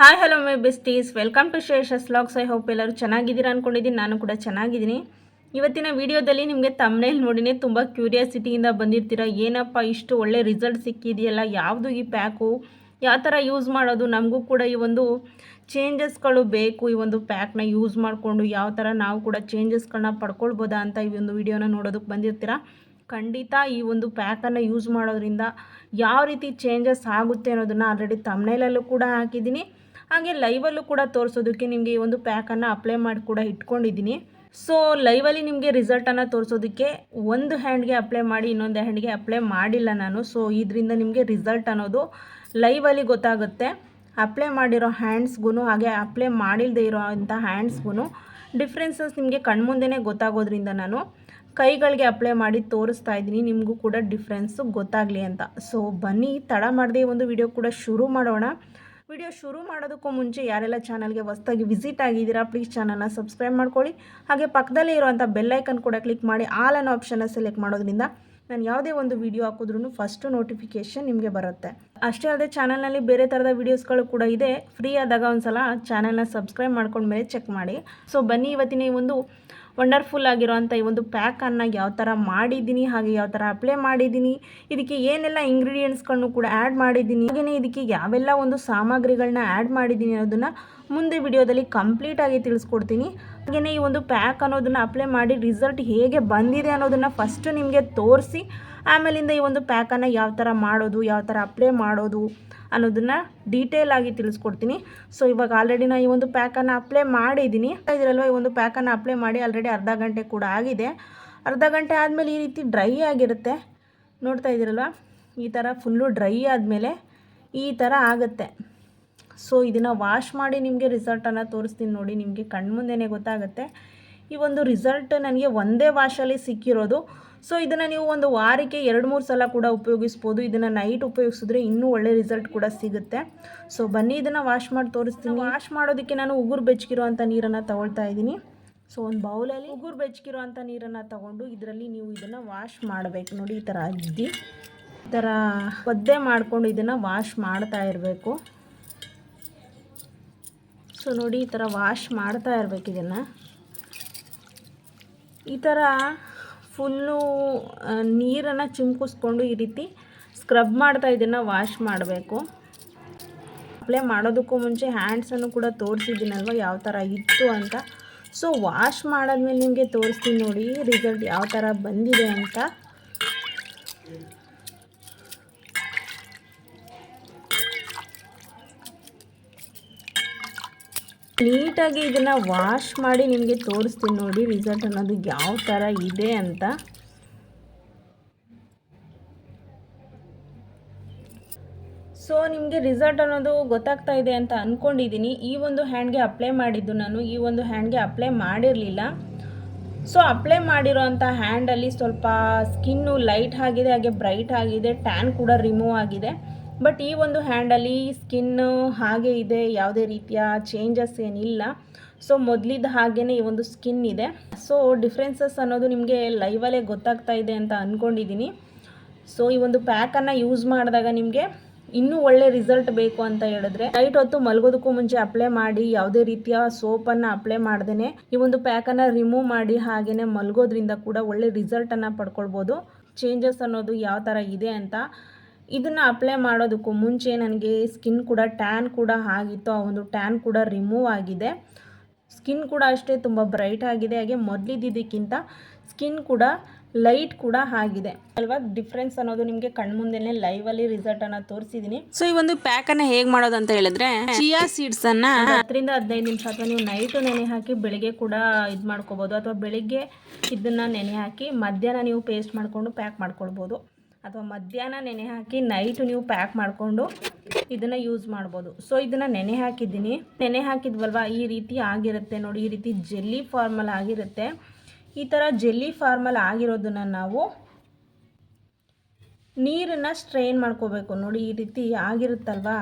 Hi hello my besties welcome to Shesha's logs I hope ಎಲ್ಲರೂ ಚೆನ್ನಾಗಿದ್ದೀರಾ ಅಂದ್ಕೊಂಡಿದ್ದೀನಿ ನಾನು ಕೂಡ ಚೆನ್ನಾಗಿದ್ದೀನಿ. ಇವತ್ತಿನ ವಿಡಿಯೋದಲ್ಲಿ ನಿಮಗೆ ತಮ್ಮನೇಲಿ ನೋಡಿನೇ ತುಂಬ ಕ್ಯೂರಿಯಾಸಿಟಿಯಿಂದ ಬಂದಿರ್ತೀರ? ಏನಪ್ಪ, ಇಷ್ಟು ಒಳ್ಳೆ ರಿಸಲ್ಟ್ ಸಿಕ್ಕಿದೆಯಲ್ಲ? ಯಾವುದು ಈ ಪ್ಯಾಕು? ಯಾವ ಥರ ಯೂಸ್ ಮಾಡೋದು? ನಮಗೂ ಕೂಡ ಈ ಒಂದು ಚೇಂಜಸ್ಗಳು ಬೇಕು. ಈ ಒಂದು ಪ್ಯಾಕ್ನ ಯೂಸ್ ಮಾಡಿಕೊಂಡು ಯಾವ ಥರ ನಾವು ಕೂಡ ಚೇಂಜಸ್ಗಳನ್ನ ಪಡ್ಕೊಳ್ಬೋದಾ ಅಂತ ಈ ಒಂದು ವಿಡಿಯೋನ ನೋಡೋದಕ್ಕೆ ಬಂದಿರ್ತೀರ? ಖಂಡಿತ ಈ ಒಂದು ಪ್ಯಾಕನ್ನು ಯೂಸ್ ಮಾಡೋದ್ರಿಂದ ಯಾವ ರೀತಿ ಚೇಂಜಸ್ ಆಗುತ್ತೆ ಅನ್ನೋದನ್ನು ಆಲ್ರೆಡಿ ತಮ್ಮನೇಲಲ್ಲೂ ಕೂಡ ಹಾಕಿದ್ದೀನಿ. ಹಾಗೆ ಲೈವಲ್ಲೂ ಕೂಡ ತೋರಿಸೋದಕ್ಕೆ ನಿಮಗೆ ಈ ಒಂದು ಪ್ಯಾಕನ್ನು ಅಪ್ಲೈ ಮಾಡಿ ಕೂಡ ಇಟ್ಕೊಂಡಿದ್ದೀನಿ. ಸೊ ಲೈವಲ್ಲಿ ನಿಮಗೆ ರಿಸಲ್ಟನ್ನು ತೋರಿಸೋದಕ್ಕೆ ಒಂದು ಹ್ಯಾಂಡ್ಗೆ ಅಪ್ಲೈ ಮಾಡಿ, ಇನ್ನೊಂದು ಹ್ಯಾಂಡ್ಗೆ ಅಪ್ಲೈ ಮಾಡಿಲ್ಲ ನಾನು. ಸೊ ಇದರಿಂದ ನಿಮಗೆ ರಿಸಲ್ಟ್ ಅನ್ನೋದು ಲೈವಲ್ಲಿ ಗೊತ್ತಾಗುತ್ತೆ. ಅಪ್ಲೈ ಮಾಡಿರೋ ಹ್ಯಾಂಡ್ಸ್ಗೂ ಹಾಗೆ ಅಪ್ಲೈ ಮಾಡಿಲ್ಲದೆ ಇರೋ ಅಂಥ ಹ್ಯಾಂಡ್ಸ್ಗೂ ಡಿಫ್ರೆನ್ಸಸ್ ನಿಮಗೆ ಕಣ್ಮುಂದೆನೇ ಗೊತ್ತಾಗೋದ್ರಿಂದ ನಾನು ಕೈಗಳಿಗೆ ಅಪ್ಲೈ ಮಾಡಿ ತೋರಿಸ್ತಾ ಇದ್ದೀನಿ. ನಿಮಗೂ ಕೂಡ ಡಿಫ್ರೆನ್ಸು ಗೊತ್ತಾಗಲಿ ಅಂತ. ಸೊ ಬನ್ನಿ, ತಡ ಮಾಡದೆ ಒಂದು ವಿಡಿಯೋ ಕೂಡ ಶುರು ಮಾಡೋಣ. ವಿಡಿಯೋ ಶುರು ಮಾಡೋದಕ್ಕೂ ಮುಂಚೆ ಯಾರೆಲ್ಲ ಚಾನಲ್ಗೆ ಹೊಸ್ದಾಗಿ ವಿಸಿಟ್ ಆಗಿದ್ದೀರಾ ಪ್ಲೀಸ್ ಚಾನಲ್ನ ಸಬ್ಸ್ಕ್ರೈಬ್ ಮಾಡ್ಕೊಳ್ಳಿ. ಹಾಗೆ ಪಕ್ಕದಲ್ಲೇ ಇರುವಂಥ ಬೆಲ್ಲೈಕನ್ ಕೂಡ ಕ್ಲಿಕ್ ಮಾಡಿ ಆಲ್ ಅನ್ನೋ ಆಪ್ಷನ್ನ ಸೆಲೆಕ್ಟ್ ಮಾಡೋದ್ರಿಂದ ನಾನು ಯಾವುದೇ ಒಂದು ವಿಡಿಯೋ ಹಾಕಿದ್ರೂ ಫಸ್ಟು ನೋಟಿಫಿಕೇಷನ್ ನಿಮಗೆ ಬರುತ್ತೆ. ಅಷ್ಟೇ ಅಲ್ಲದೆ ಚಾನಲ್ನಲ್ಲಿ ಬೇರೆ ಥರದ ವೀಡಿಯೋಸ್ಗಳು ಕೂಡ ಇದೆ. ಫ್ರೀ ಆದಾಗ ಒಂದು ಸಲ ಚಾನಲ್ನ ಸಬ್ಸ್ಕ್ರೈಬ್ ಮಾಡ್ಕೊಂಡ್ಮೇಲೆ ಚೆಕ್ ಮಾಡಿ. ಸೊ ಬನ್ನಿ ಇವತ್ತಿನ ಈ ಒಂದು ವಂಡರ್ಫುಲ್ ಆಗಿರುವಂಥ ಈ ಒಂದು ಪ್ಯಾಕನ್ನು ಯಾವ ಥರ ಮಾಡಿದ್ದೀನಿ, ಹಾಗೆ ಯಾವ ಥರ ಅಪ್ಲೈ ಮಾಡಿದ್ದೀನಿ, ಇದಕ್ಕೆ ಏನೆಲ್ಲ ಇಂಗ್ರೀಡಿಯೆಂಟ್ಸ್ಗಳನ್ನು ಕೂಡ ಆ್ಯಡ್ ಮಾಡಿದ್ದೀನಿ ಹಾಗೆಯೇ ಇದಕ್ಕೆ ಯಾವೆಲ್ಲ ಒಂದು ಸಾಮಗ್ರಿಗಳನ್ನ ಆ್ಯಡ್ ಮಾಡಿದ್ದೀನಿ ಅನ್ನೋದನ್ನು ಮುಂದೆ ವಿಡಿಯೋದಲ್ಲಿ ಕಂಪ್ಲೀಟಾಗಿ ತಿಳಿಸ್ಕೊಡ್ತೀನಿ. ಹಾಗೆಯೇ ಈ ಒಂದು ಪ್ಯಾಕ್ ಅನ್ನೋದನ್ನು ಅಪ್ಲೈ ಮಾಡಿ ರಿಸಲ್ಟ್ ಹೇಗೆ ಬಂದಿದೆ ಅನ್ನೋದನ್ನು ಫಸ್ಟು ನಿಮಗೆ ತೋರಿಸಿ, ಆಮೇಲಿಂದ ಈ ಒಂದು ಪ್ಯಾಕನ್ನು ಯಾವ ಥರ ಮಾಡೋದು, ಯಾವ ಥರ ಅಪ್ಲೈ ಮಾಡೋದು ಅನ್ನೋದನ್ನು ಡೀಟೇಲ್ ಆಗಿ ತಿಳಿಸ್ಕೊಡ್ತೀನಿ. ಸೊ ಇವಾಗ ಆಲ್ರೆಡಿ ನಾ ಈ ಒಂದು ಪ್ಯಾಕನ್ನು ಅಪ್ಲೈ ಮಾಡಿದ್ದೀನಿ ಇದರಲ್ವ ಈ ಒಂದು ಪ್ಯಾಕನ್ನು ಅಪ್ಲೈ ಮಾಡಿ ಆಲ್ರೆಡಿ ಅರ್ಧ ಗಂಟೆ ಕೂಡ ಆಗಿದೆ. ಅರ್ಧ ಗಂಟೆ ಆದಮೇಲೆ ಈ ರೀತಿ ಡ್ರೈ ಆಗಿರುತ್ತೆ. ನೋಡ್ತಾ ಇದ್ದೀರಲ್ವ? ಈ ಥರ ಫುಲ್ಲು ಡ್ರೈ ಆದಮೇಲೆ ಈ ಥರ ಆಗುತ್ತೆ. ಸೊ ಇದನ್ನು ವಾಶ್ ಮಾಡಿ ನಿಮಗೆ ರಿಸಲ್ಟನ್ನು ತೋರಿಸ್ತೀನಿ ನೋಡಿ, ನಿಮಗೆ ಕಣ್ಮುಂದೆನೇ ಗೊತ್ತಾಗುತ್ತೆ. ಈ ಒಂದು ರಿಸಲ್ಟ್ ನನಗೆ ಒಂದೇ ವಾಶಲ್ಲಿ ಸಿಕ್ಕಿರೋದು. ಸೊ ಇದನ್ನು ನೀವು ಒಂದು ವಾರಕ್ಕೆ ಎರಡು ಮೂರು ಸಲ ಕೂಡ ಉಪಯೋಗಿಸ್ಬೋದು. ಇದನ್ನು ನೈಟ್ ಉಪಯೋಗಿಸಿದ್ರೆ ಇನ್ನೂ ಒಳ್ಳೆ ರಿಸಲ್ಟ್ ಕೂಡ ಸಿಗುತ್ತೆ. ಸೊ ಬನ್ನಿ ಇದನ್ನು ವಾಶ್ ಮಾಡಿ ತೋರಿಸ್ತೀನಿ. ವಾಶ್ ಮಾಡೋದಕ್ಕೆ ನಾನು ಉಗುರು ಬೆಚ್ಚಗಿರೋ ಅಂಥ ನೀರನ್ನು ತಗೊಳ್ತಾ ಇದ್ದೀನಿ. ಸೊ ಒಂದು ಬೌಲಲ್ಲಿ ಉಗುರು ಬೆಚ್ಚಗಿರೋ ಅಂಥ ನೀರನ್ನು ತಗೊಂಡು ಇದರಲ್ಲಿ ನೀವು ಇದನ್ನು ವಾಶ್ ಮಾಡಬೇಕು. ನೋಡಿ ಈ ಥರ ಅಜ್ಜಿ ಈ ಥರ ಒದ್ದೆ ಮಾಡಿಕೊಂಡು ಇದನ್ನು ವಾಶ್ ಮಾಡ್ತಾ ಇರಬೇಕು. ಸೊ ನೋಡಿ ಈ ಥರ ವಾಶ್ ಮಾಡ್ತಾ ಇರಬೇಕು ಇದನ್ನು. ಈ ಥರ ಫುಲ್ಲು ನೀರನ್ನು ಚಿಮ್ಕಿಸ್ಕೊಂಡು ಈ ರೀತಿ ಸ್ಕ್ರಬ್ ಮಾಡ್ತಾ ಇದನ್ನು ವಾಶ್ ಮಾಡಬೇಕು. ಅಪ್ಲೈ ಮಾಡೋದಕ್ಕೂ ಮುಂಚೆ ಹ್ಯಾಂಡ್ಸನ್ನು ಕೂಡ ತೋರಿಸಿದ್ದೀನಲ್ವ, ಯಾವ ಥರ ಇತ್ತು ಅಂತ. ಸೊ ವಾಶ್ ಮಾಡಾದ್ಮೇಲೆ ನಿಮಗೆ ತೋರಿಸ್ತೀನಿ ನೋಡಿ ರಿಸಲ್ಟ್ ಯಾವ ಥರ ಬಂದಿದೆ ಅಂತ. ನೀಟಾಗಿ ಇದನ್ನು ವಾಶ್ ಮಾಡಿ ನಿಮಗೆ ತೋರಿಸ್ತೀನಿ ನೋಡಿ ರಿಸಲ್ಟ್ ಅನ್ನೋದು ಯಾವ ಥರ ಇದೆ ಅಂತ. ಸೊ ನಿಮಗೆ ರಿಸಲ್ಟ್ ಅನ್ನೋದು ಗೊತ್ತಾಗ್ತಾ ಇದೆ ಅಂತ ಅಂದ್ಕೊಂಡಿದ್ದೀನಿ ಈ ಒಂದು ಹ್ಯಾಂಡ್ಗೆ ಅಪ್ಲೈ ಮಾಡಿದ್ದು ನಾನು. ಈ ಒಂದು ಹ್ಯಾಂಡ್ಗೆ ಅಪ್ಲೈ ಮಾಡಿರಲಿಲ್ಲ. ಸೊ ಅಪ್ಲೈ ಮಾಡಿರೋ ಅಂಥ ಹ್ಯಾಂಡಲ್ಲಿ ಸ್ವಲ್ಪ ಸ್ಕಿನ್ನು ಲೈಟ್ ಆಗಿದೆ, ಹಾಗೆ ಬ್ರೈಟ್ ಆಗಿದೆ ಟ್ಯಾನ್ ಕೂಡ ರಿಮೂವ್ ಆಗಿದೆ. ಬಟ್ ಈ ಒಂದು ಹ್ಯಾಂಡಲ್ಲಿ ಸ್ಕಿನ್ನು ಹಾಗೆ ಇದೆ, ಯಾವುದೇ ರೀತಿಯ ಚೇಂಜಸ್ ಏನಿಲ್ಲ. ಸೊ ಮೊದಲಿದ್ದ ಹಾಗೇ ಈ ಒಂದು ಸ್ಕಿನ್ ಇದೆ. ಸೊ ಡಿಫ್ರೆನ್ಸಸ್ ಅನ್ನೋದು ನಿಮಗೆ ಲೈವಲ್ಲೇ ಗೊತ್ತಾಗ್ತಾ ಇದೆ ಅಂತ ಅಂದ್ಕೊಂಡಿದ್ದೀನಿ ಸೊ ಈ ಒಂದು ಪ್ಯಾಕನ್ನು ಯೂಸ್ ಮಾಡಿದಾಗ ನಿಮಗೆ ಇನ್ನೂ ಒಳ್ಳೆ ರಿಸಲ್ಟ್ ಬೇಕು ಅಂತ ಹೇಳಿದ್ರೆ ನೈಟ್ ಹೊತ್ತು ಮಲಗೋದಕ್ಕೂ ಮುಂಚೆ ಅಪ್ಲೈ ಮಾಡಿ, ಯಾವುದೇ ರೀತಿಯ ಸೋಪನ್ನು ಅಪ್ಲೈ ಮಾಡ್ದೇ ಈ ಒಂದು ಪ್ಯಾಕನ್ನು ರಿಮೂವ್ ಮಾಡಿ ಹಾಗೆಯೇ ಮಲಗೋದ್ರಿಂದ ಕೂಡ ಒಳ್ಳೆ ರಿಸಲ್ಟನ್ನು ಪಡ್ಕೊಳ್ಬೋದು. ಚೇಂಜಸ್ ಅನ್ನೋದು ಯಾವ ಥರ ಇದೆ ಅಂತ ಇದನ್ನು ಅಪ್ಲೈ ಮಾಡೋದಕ್ಕೂ ಮುಂಚೆ ನನಗೆ ಸ್ಕಿನ್ ಕೂಡ ಟ್ಯಾನ್ ಕೂಡ ಆಗಿತ್ತು. ಆ ಒಂದು ಟ್ಯಾನ್ ಕೂಡ ರಿಮೂವ್ ಆಗಿದೆ. ಸ್ಕಿನ್ ಕೂಡ ಅಷ್ಟೇ ತುಂಬ ಬ್ರೈಟ್ ಆಗಿದೆ. ಹಾಗೆ ಮೊದಲಿದ್ದಕ್ಕಿಂತ ಸ್ಕಿನ್ ಕೂಡ ಲೈಟ್ ಕೂಡ ಆಗಿದೆ. ಅಲ್ವಾ? ಡಿಫ್ರೆನ್ಸ್ ಅನ್ನೋದು ನಿಮಗೆ ಅಲ್ಲಿ ರಿಸಲ್ಟ್ ಅನ್ನ ತೋರಿಸಿದೀನಿ. ಸೊ ಈ ಒಂದು ಪ್ಯಾಕ್ ಅನ್ನ ಹೇಗ್ ಮಾಡೋದು ಅಂತ ಹೇಳಿದ್ರೆ ಚಿಯಾ ಸೀಡ್ಸ್ ಅನ್ನ ಹತ್ತರಿಂದ ಹದಿನೈದು ನಿಮಿಷ ಅಥವಾ ನೀವು ನೈಟ್ ನೆನೆ ಹಾಕಿ ಬೆಳಿಗ್ಗೆ ಕೂಡ ಇದು ಮಾಡ್ಕೋಬಹುದು ಅಥವಾ ಬೆಳಿಗ್ಗೆ ಇದನ್ನ ನೆನೆ ಹಾಕಿ ಮಧ್ಯಾಹ್ನ ನೀವು ಪೇಸ್ಟ್ ಮಾಡಿಕೊಂಡು ಪ್ಯಾಕ್ ಮಾಡ್ಕೊಳ್ಬೋದು. ಅಥವಾ ಮಧ್ಯಾಹ್ನ ನೆನೆ ಹಾಕಿ ನೈಟು ನೀವು ಪ್ಯಾಕ್ ಮಾಡಿಕೊಂಡು ಇದನ್ನು ಯೂಸ್ ಮಾಡ್ಬೋದು. ಸೊ ಇದನ್ನು ನೆನೆ ಹಾಕಿದ್ದೀನಿ. ನೆನೆ ಹಾಕಿದ್ವಲ್ವ? ಈ ರೀತಿ ಆಗಿರುತ್ತೆ ನೋಡಿ, ಈ ರೀತಿ ಜೆಲ್ಲಿ ಫಾರ್ಮಲ್ ಆಗಿರುತ್ತೆ. ಈ ಥರ ಜೆಲ್ಲಿ ಫಾರ್ಮಲ್ ಆಗಿರೋದನ್ನು ನಾವು ನೀರನ್ನು ಸ್ಟ್ರೈನ್ ಮಾಡ್ಕೋಬೇಕು. ನೋಡಿ, ಈ ರೀತಿ ಆಗಿರುತ್ತಲ್ವಾ?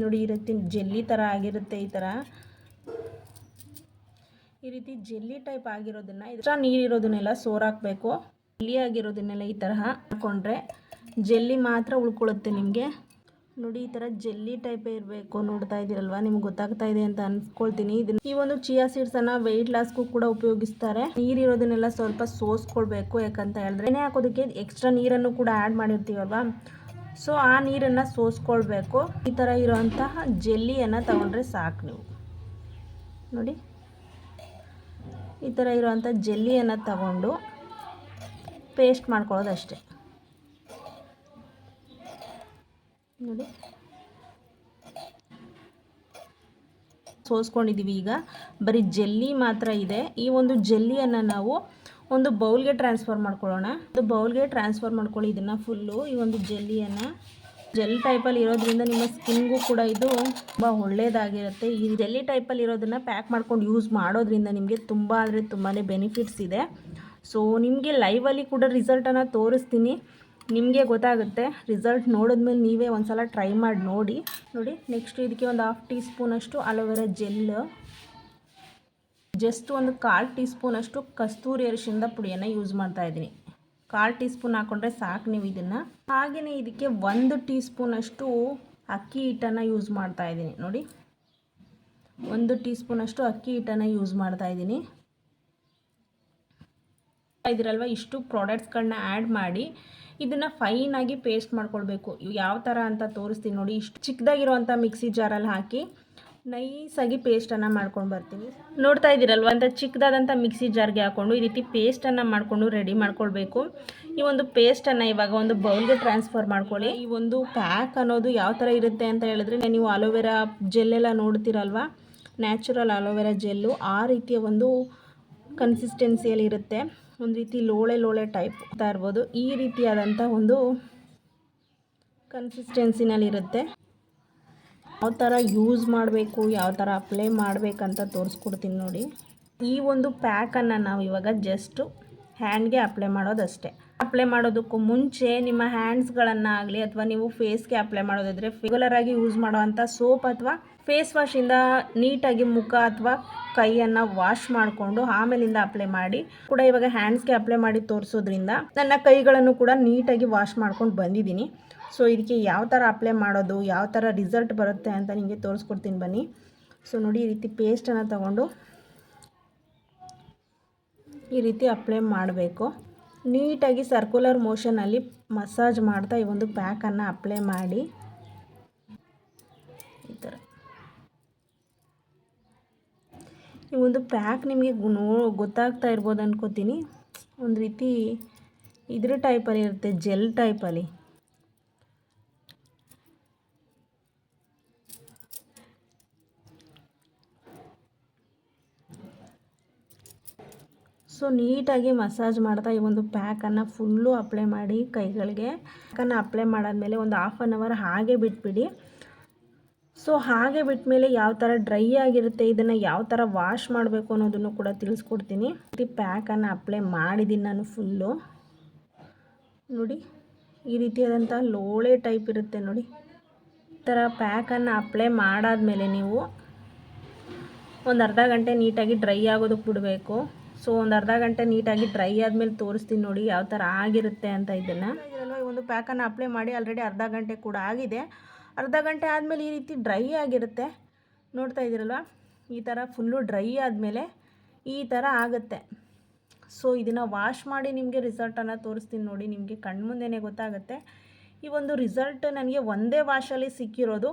ನೋಡಿ, ಈ ರೀತಿ ಜೆಲ್ಲಿ ಥರ ಆಗಿರುತ್ತೆ ಈ ಥರ ಈ ರೀತಿ ಜೆಲ್ಲಿ ಟೈಪ್ ಆಗಿರೋದನ್ನು ಇದ್ರ ನೀರಿರೋದನ್ನೆಲ್ಲ ಸೋರಾಕಬೇಕು ಆಗಿರೋದನ್ನೆಲ್ಲ ಈ ತರಹ ಹಾಕೊಂಡ್ರೆ ಜೆಲ್ಲಿ ಮಾತ್ರ ಉಳ್ಕೊಳ್ಳುತ್ತೆ ನಿಮಗೆ. ನೋಡಿ, ಈ ಥರ ಜೆಲ್ಲಿ ಟೈಪೇ ಇರಬೇಕು ನೋಡ್ತಾ ಇದ್ದೀರಲ್ವಾ ನಿಮ್ಗೆ ಗೊತ್ತಾಗ್ತಾ ಇದೆ ಅಂತ ಅನ್ಸ್ಕೊಳ್ತೀನಿ ಇದನ್ನ ಈ ಒಂದು ಚಿಯಾ ಸೀಡ್ಸನ್ನು ವೆಯ್ಟ್ ಲಾಸ್ಗೂ ಕೂಡ ಉಪಯೋಗಿಸ್ತಾರೆ. ನೀರಿರೋದನ್ನೆಲ್ಲ ಸ್ವಲ್ಪ ಸೋಸ್ಕೊಳ್ಬೇಕು ಯಾಕಂತ ಹೇಳಿದ್ರೆ. ಎಣ್ಣೆ ಹಾಕೋದಕ್ಕೆ ಎಕ್ಸ್ಟ್ರಾ ನೀರನ್ನು ಕೂಡ ಆ್ಯಡ್ ಮಾಡಿರ್ತೀವಲ್ವಾ? ಸೊ ಆ ನೀರನ್ನು ಸೋಸ್ಕೊಳ್ಬೇಕು. ಈ ಥರ ಇರೋಂತಹ ಜೆಲ್ಲಿಯನ್ನು ತಗೊಂಡ್ರೆ ಸಾಕು ನೀವು. ನೋಡಿ. ಈ ಥರ ಇರೋವಂಥ ಜೆಲ್ಲಿಯನ್ನು ತಗೊಂಡು ಪೇಸ್ಟ್ ಮಾಡ್ಕೊಳ್ಳೋದು ಅಷ್ಟೇ. ನೋಡಿ. ಸೋಸ್ಕೊಂಡಿದ್ದೀವಿ ಈಗ. ಬರೀ ಜೆಲ್ಲಿ ಮಾತ್ರ ಇದೆ. ಈ ಒಂದು ಜೆಲ್ಲಿಯನ್ನು ನಾವು ಒಂದು ಬೌಲ್ಗೆ ಟ್ರಾನ್ಸ್ಫರ್ ಮಾಡ್ಕೊಳ್ಳೋಣ. ಒಂದು ಬೌಲ್ಗೆ ಟ್ರಾನ್ಸ್ಫರ್ ಮಾಡ್ಕೊಳ್ಳಿ ಇದನ್ನು ಫುಲ್ಲು. ಈ ಒಂದು ಜೆಲ್ಲಿಯನ್ನು ಜೆಲ್ ಟೈಪಲ್ಲಿ ಇರೋದ್ರಿಂದ ನಿಮ್ಮ ಸ್ಕಿನ್ಗೂ ಕೂಡ ಇದು ತುಂಬ ಒಳ್ಳೆಯದಾಗಿರುತ್ತೆ ಈ ಜೆಲ್ಲಿ ಟೈಪಲ್ಲಿ ಇರೋದನ್ನು ಪ್ಯಾಕ್ ಮಾಡ್ಕೊಂಡು ಯೂಸ್ ಮಾಡೋದ್ರಿಂದ ನಿಮಗೆ ತುಂಬ ಅಂದರೆ ತುಂಬಾ ಬೆನಿಫಿಟ್ಸ್ ಇದೆ. ಸೊ ನಿಮಗೆ ಲೈವಲ್ಲಿ ಕೂಡ ರಿಸಲ್ಟನ್ನು ತೋರಿಸ್ತೀನಿ. ನಿಮಗೆ ಗೊತ್ತಾಗುತ್ತೆ. ರಿಸಲ್ಟ್ ನೋಡಿದ್ಮೇಲೆ ನೀವೇ ಒಂದು ಸಲ ಟ್ರೈ ಮಾಡಿ ನೋಡಿ. ನೋಡಿ ನೆಕ್ಸ್ಟ್ ಇದಕ್ಕೆ ಒಂದು ಹಾಫ್ ಟೀ ಸ್ಪೂನಷ್ಟು ಅಲೋವೆರಾ ಜೆಲ್ ಜಸ್ಟ್ ಒಂದು ಕಾಲು ಟೀ ಸ್ಪೂನಷ್ಟು ಕಸ್ತೂರಿ ಅರಿಶಿಣದ ಪುಡಿಯನ್ನು ಯೂಸ್ ಮಾಡ್ತಾ ಇದ್ದೀನಿ. ಕಾಲು ಟೀ ಸ್ಪೂನ್ ಹಾಕ್ಕೊಂಡ್ರೆ ಸಾಕು ನೀವು ಇದನ್ನು. ಹಾಗೆಯೇ ಇದಕ್ಕೆ ಒಂದು ಟೀ ಸ್ಪೂನಷ್ಟು ಅಕ್ಕಿ ಹಿಟ್ಟನ್ನು ಯೂಸ್ ಮಾಡ್ತಾ ಇದ್ದೀನಿ. ನೋಡಿ, ಒಂದು ಟೀ ಸ್ಪೂನಷ್ಟು ಅಕ್ಕಿ ಹಿಟ್ಟನ್ನು ಯೂಸ್ ಮಾಡ್ತಾ ಇದ್ದೀನಿ. ಇದಿರಲ್ವ, ಇಷ್ಟು ಪ್ರಾಡಕ್ಟ್ಸ್ಗಳನ್ನ ಆ್ಯಡ್ ಮಾಡಿ ಇದನ್ನು ಫೈನಾಗಿ ಪೇಸ್ಟ್ ಮಾಡ್ಕೊಳ್ಬೇಕು. ಯಾವ ಥರ ಅಂತ ತೋರಿಸ್ತೀನಿ ನೋಡಿ. ಇಷ್ಟು ಚಿಕ್ಕದಾಗಿರುವಂಥ ಮಿಕ್ಸಿ ಜಾರಲ್ಲಿ ಹಾಕಿ ನೈಸಾಗಿ ಪೇಸ್ಟನ್ನು ಮಾಡ್ಕೊಂಡು ಬರ್ತೀನಿ. ನೋಡ್ತಾ ಇದ್ದೀರಲ್ವ, ಅಂತ ಚಿಕ್ಕದಾದಂಥ ಮಿಕ್ಸಿ ಜಾರ್ಗೆ ಹಾಕ್ಕೊಂಡು ಈ ರೀತಿ ಪೇಸ್ಟನ್ನು ಮಾಡಿಕೊಂಡು ರೆಡಿ ಮಾಡ್ಕೊಳ್ಬೇಕು. ಈ ಒಂದು ಪೇಸ್ಟನ್ನು ಇವಾಗ ಒಂದು ಬೌಲ್ಗೆ ಟ್ರಾನ್ಸ್ಫರ್ ಮಾಡ್ಕೊಳ್ಳಿ. ಈ ಒಂದು ಪ್ಯಾಕ್ ಅನ್ನೋದು ಯಾವ ಥರ ಇರುತ್ತೆ ಅಂತ ಹೇಳಿದ್ರೆ, ನೀವು ಅಲೋವೆರಾ ಜೆಲ್ಲೆಲ್ಲ ನೋಡ್ತೀರಲ್ವ? ನ್ಯಾಚುರಲ್ ಅಲೋವೆರಾ ಜೆಲ್ಲು ಆ ರೀತಿಯ ಒಂದು ಕನ್ಸಿಸ್ಟೆನ್ಸಿಯಲ್ಲಿ ಇರುತ್ತೆ. ಒಂದು ರೀತಿ ಲೋಳೆ ಲೋಳೆ ಟೈಪ್ ಅಂತ ಇರ್ಬೋದು. ಈ ರೀತಿಯಾದಂಥ ಒಂದು ಕನ್ಸಿಸ್ಟೆನ್ಸಿನಲ್ಲಿರುತ್ತೆ ಯಾವ ಥರ ಯೂಸ್ ಮಾಡಬೇಕು, ಯಾವ ಥರ ಅಪ್ಲೈ ಮಾಡಬೇಕಂತ ತೋರಿಸ್ಕೊಡ್ತೀನಿ ನೋಡಿ. ಈ ಒಂದು ಪ್ಯಾಕನ್ನು ನಾವು ಇವಾಗ ಜಸ್ಟು ಹ್ಯಾಂಡ್ಗೆ ಅಪ್ಲೈ ಮಾಡೋದಷ್ಟೇ. ಅಪ್ಲೈ ಮಾಡೋದಕ್ಕೂ ಮುಂಚೆ ನಿಮ್ಮ ಹ್ಯಾಂಡ್ಸ್ಗಳನ್ನಾಗಲಿ ಅಥವಾ ನೀವು ಫೇಸ್ಗೆ ಅಪ್ಲೈ ಮಾಡೋದಾದರೆ ರೆಗ್ಯುಲರ್ ಆಗಿ ಯೂಸ್ ಮಾಡುವಂಥ ಸೋಪ್ ಅಥವಾ ಫೇಸ್ ವಾಶಿಂದ ನೀಟಾಗಿ ಮುಖ ಅಥವಾ ಕೈಯನ್ನು ವಾಶ್ ಮಾಡಿಕೊಂಡು ಆಮೇಲಿಂದ ಅಪ್ಲೈ ಮಾಡಿ ಕೂಡ ಇವಾಗ ಹ್ಯಾಂಡ್ಸ್ಗೆ ಅಪ್ಲೈ ಮಾಡಿ ತೋರಿಸೋದ್ರಿಂದ ನನ್ನ ಕೈಗಳನ್ನು ಕೂಡ ನೀಟಾಗಿ ವಾಶ್ ಮಾಡ್ಕೊಂಡು ಬಂದಿದ್ದೀನಿ. ಸೊ ಇದಕ್ಕೆ ಯಾವ ಥರ ಅಪ್ಲೈ ಮಾಡೋದು, ಯಾವ ಥರ ರಿಸಲ್ಟ್ ಬರುತ್ತೆ ಅಂತ ನಿಮಗೆ ತೋರಿಸ್ಕೊಡ್ತೀನಿ ಬನ್ನಿ. ಸೊ ನೋಡಿ ಈ ರೀತಿ ಪೇಸ್ಟನ್ನು ತಗೊಂಡು ಈ ರೀತಿ ಅಪ್ಲೈ ಮಾಡಬೇಕು. ನೀಟಾಗಿ ಸರ್ಕ್ಯುಲರ್ ಮೋಷನಲ್ಲಿ ಮಸಾಜ್ ಮಾಡ್ತಾ ಈ ಒಂದು ಪ್ಯಾಕನ್ನು ಅಪ್ಲೈ ಮಾಡಿ. ಈ ಥರ ಈ ಒಂದು ಪ್ಯಾಕ್ ನಿಮಗೆ ನೋ ಗೊತ್ತಾಗ್ತಾ ಇರ್ಬೋದು ಅನ್ಕೋತೀನಿ. ಒಂದು ರೀತಿ ಇದ್ರ ಟೈಪಲ್ಲಿ ಇರುತ್ತೆ ಜೆಲ್ ಟೈಪಲ್ಲಿ ಸೊ ನೀಟಾಗಿ ಮಸಾಜ್ ಮಾಡ್ತಾ ಈ ಒಂದು ಪ್ಯಾಕನ್ನು ಫುಲ್ಲು ಅಪ್ಲೈ ಮಾಡಿ ಕೈಗಳಿಗೆ. ಪ್ಯಾಕನ್ನು ಅಪ್ಲೈ ಮಾಡಾದಮೇಲೆ ಒಂದು ಹಾಫ್ ಆನ್ ಅವರ್ ಹಾಗೆ ಬಿಟ್ಬಿಡಿ. ಸೊ ಹಾಗೆ ಬಿಟ್ಮೇಲೆ ಯಾವ ಥರ ಡ್ರೈ ಆಗಿರುತ್ತೆ, ಇದನ್ನು ಯಾವ ಥರ ವಾಶ್ ಮಾಡಬೇಕು ಅನ್ನೋದನ್ನು ಕೂಡ ತಿಳಿಸ್ಕೊಡ್ತೀನಿ. ಈ ಪ್ಯಾಕನ್ನು ಅಪ್ಲೈ ಮಾಡಿದ್ದೀನಿ ನಾನು ಫುಲ್ಲು. ನೋಡಿ, ಈ ರೀತಿಯಾದಂಥ ಲೋಳೆ ಟೈಪ್ ಇರುತ್ತೆ ನೋಡಿ. ಈ ಥರ ಪ್ಯಾಕನ್ನು ಅಪ್ಲೈ ಮಾಡಾದ ಮೇಲೆ ನೀವು ಒಂದು ಅರ್ಧ ಗಂಟೆ ನೀಟಾಗಿ ಡ್ರೈ ಆಗೋದಕ್ಕೆ ಬಿಡಬೇಕು. ಸೊ ಒಂದು ಅರ್ಧ ಗಂಟೆ ನೀಟಾಗಿ ಡ್ರೈ ಆದಮೇಲೆ ತೋರಿಸ್ತೀನಿ ನೋಡಿ ಯಾವ ಥರ ಆಗಿರುತ್ತೆ ಅಂತ ಇದನ್ನು. ಈ ಒಂದು ಪ್ಯಾಕನ್ನು ಅಪ್ಲೈ ಮಾಡಿ ಆಲ್ರೆಡಿ ಅರ್ಧ ಗಂಟೆ ಕೂಡ ಆಗಿದೆ. ಅರ್ಧ ಗಂಟೆ ಆದಮೇಲೆ ಈ ರೀತಿ ಡ್ರೈ ಆಗಿರುತ್ತೆ. ನೋಡ್ತಾ ಇದ್ದೀರಲ್ವ? ಈ ಥರ ಫುಲ್ಲು ಡ್ರೈ ಆದಮೇಲೆ ಈ ಥರ ಆಗುತ್ತೆ. ಸೊ ಇದನ್ನು ವಾಶ್ ಮಾಡಿ ನಿಮಗೆ ರಿಸಲ್ಟನ್ನು ತೋರಿಸ್ತೀನಿ ನೋಡಿ, ನಿಮಗೆ ಕಣ್ಮುಂದೆನೇ ಗೊತ್ತಾಗುತ್ತೆ. ಈ ಒಂದು ರಿಸಲ್ಟ್ ನನಗೆ ಒಂದೇ ವಾಶಲ್ಲಿ ಸಿಕ್ಕಿರೋದು.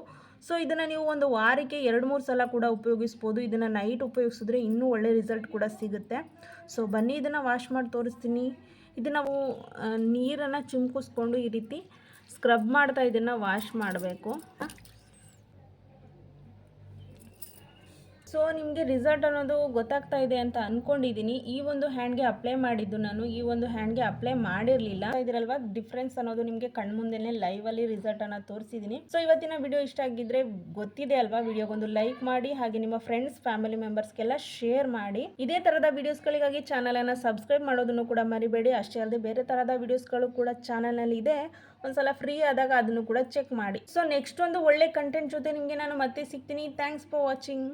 ಸೊ ಇದನ್ನು ನೀವು ಒಂದು ವಾರಕ್ಕೆ ಎರಡು ಮೂರು ಸಲ ಕೂಡ ಉಪಯೋಗಿಸ್ಬೋದು. ಇದನ್ನು ನೈಟ್ ಉಪಯೋಗಿಸಿದ್ರೆ ಇನ್ನೂ ಒಳ್ಳೆ ರಿಸಲ್ಟ್ ಕೂಡ ಸಿಗುತ್ತೆ. ಸೊ ಬನ್ನಿ, ಇದನ್ನು ವಾಶ್ ಮಾಡಿ ತೋರಿಸ್ತೀನಿ. ಇದು ನಾವು ನೀರನ್ನು ಚಿಮ್ಕಿಸ್ಕೊಂಡು ಈ ರೀತಿ ಸ್ಕ್ರಬ್ ಮಾಡ್ತಾ ಇದನ್ನು ವಾಶ್ ಮಾಡಬೇಕು. ಸೊ ನಿಮಗೆ ರಿಸಲ್ಟ್ ಅನ್ನೋದು ಗೊತ್ತಾಗ್ತಾ ಇದೆ ಅಂತ ಅಂದ್ಕೊಂಡಿದ್ದೀನಿ ಈ ಒಂದು ಹ್ಯಾಂಡ್ಗೆ ಅಪ್ಲೈ ಮಾಡಿದ್ದು ನಾನು. ಈ ಒಂದು ಹ್ಯಾಂಡ್ಗೆ ಅಪ್ಲೈ ಮಾಡಿರಲಿಲ್ಲ. ಇದರಲ್ವಾ ಡಿಫ್ರೆನ್ಸ್ ಅನ್ನೋದು ನಿಮಗೆ ಕಣ್ಮುಂದೆನೇ ಲೈವಲ್ಲಿ ಅನ್ನ ತೋರಿಸಿದ್ದೀನಿ ಸೊ ಇವತ್ತಿನ ವಿಡಿಯೋ ಇಷ್ಟ ಆಗಿದ್ರೆ ಗೊತ್ತಿದೆ ಅಲ್ವಾ? ವಿಡಿಯೋಗೊಂದು ಲೈಕ್ ಮಾಡಿ, ಹಾಗೆ ನಿಮ್ಮ ಫ್ರೆಂಡ್ಸ್ ಫ್ಯಾಮಿಲಿ ಮೆಂಬರ್ಸ್ಗೆಲ್ಲ ಶೇರ್ ಮಾಡಿ. ಇದೇ ಥರದ ವಿಡಿಯೋಸ್ಗಳಿಗಾಗಿ ಚಾನಲನ್ನು ಸಬ್ಸ್ಕ್ರೈಬ್ ಮಾಡೋದನ್ನು ಕೂಡ ಮರಿಬೇಡಿ. ಅಷ್ಟೇ ಅಲ್ಲದೆ ಬೇರೆ ಥರದ ವಿಡಿಯೋಸ್ಗಳು ಕೂಡ ಚಾನಲ್ನಲ್ಲಿ ಇದೆ. ಒಂದ್ಸಲ ಫ್ರೀ ಆದಾಗ ಅದನ್ನು ಕೂಡ ಚೆಕ್ ಮಾಡಿ. ಸೊ ನೆಕ್ಸ್ಟ್ ಒಂದು ಒಳ್ಳೆ ಕಂಟೆಂಟ್ ಜೊತೆ ನಿಮಗೆ ನಾನು ಮತ್ತೆ ಸಿಗ್ತೀನಿ. Thanks for watching